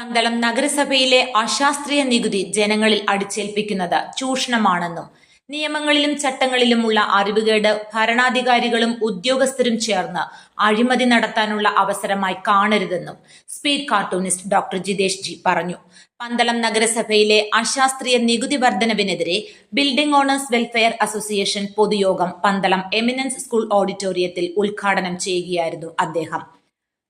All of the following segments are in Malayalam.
പന്തളം നഗരസഭയിലെ അശാസ്ത്രീയ നികുതി ജനങ്ങളിൽ അടിച്ചേൽപ്പിക്കുന്നത് ചൂഷണമാണെന്നും നിയമങ്ങളിലും ചട്ടങ്ങളിലുമുള്ള അറിവുകേട് ഭരണാധികാരികളും ഉദ്യോഗസ്ഥരും ചേർന്ന് അഴിമതി നടത്താനുള്ള അവസരമായി കാണരുതെന്നും speed cartoonist doctor Jitesh G പറഞ്ഞു. പന്തളം നഗരസഭയിലെ അശാസ്ത്രീയ നികുതി വർധനവിനെതിരെ ബിൽഡിംഗ് ഓണേഴ്സ് വെൽഫെയർ അസോസിയേഷൻ പൊതുയോഗം പന്തളം എമിനൻസ് സ്കൂൾ ഓഡിറ്റോറിയത്തിൽ ഉദ്ഘാടനം ചെയ്യുകയായിരുന്നു അദ്ദേഹം.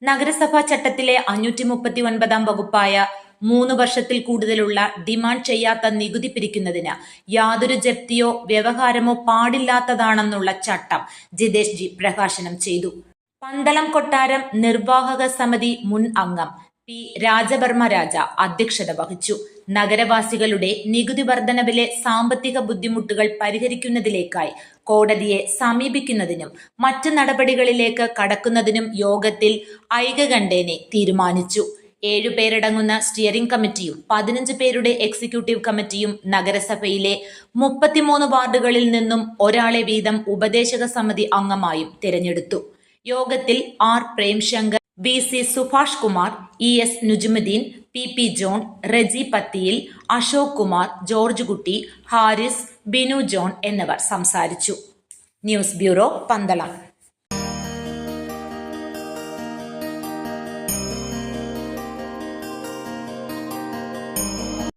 നഗരസഭാ ചട്ടത്തിലെ അഞ്ഞൂറ്റി മുപ്പത്തി ഒൻപതാം വകുപ്പായ മൂന്ന് വർഷത്തിൽ കൂടുതലുള്ള ഡിമാൻഡ് ചെയ്യാത്ത നികുതി പിരിക്കുന്നതിന് യാതൊരു ജപ്തിയോ വ്യവഹാരമോ പാടില്ലാത്തതാണെന്നുള്ള ചട്ടം ജിതേഷ് ജി പ്രകാശനം ചെയ്തു. പന്തളം കൊട്ടാരം നിർവാഹക സമിതി മുൻ അംഗം പി രാജവർമ്മ രാജ അധ്യക്ഷത വഹിച്ചു. നഗരവാസികളുടെ നികുതി വർധനവിലെ സാമ്പത്തിക ബുദ്ധിമുട്ടുകൾ പരിഹരിക്കുന്നതിലേക്കായി കോടതിയെ സമീപിക്കുന്നതിനും മറ്റ് നടപടികളിലേക്ക് കടക്കുന്നതിനും യോഗത്തിൽ ഐകകണ്ഠേനെ തീരുമാനിച്ചു. ഏഴുപേരടങ്ങുന്ന സ്റ്റിയറിംഗ് കമ്മിറ്റിയും പതിനഞ്ച് പേരുടെ എക്സിക്യൂട്ടീവ് കമ്മിറ്റിയും നഗരസഭയിലെ മുപ്പത്തിമൂന്ന് വാർഡുകളിൽ നിന്നും ഒരാളെ വീതം ഉപദേശക സമിതി അംഗമായും തിരഞ്ഞെടുത്തു. യോഗത്തിൽ R Premshankar V C Subhash Kumar E S Nujumudheen P P John Reji Pathiyil Ashok Kumar George Kutty Haris Binu John എന്നിവർ സംസാരിച്ചു. News bureau Pandalam.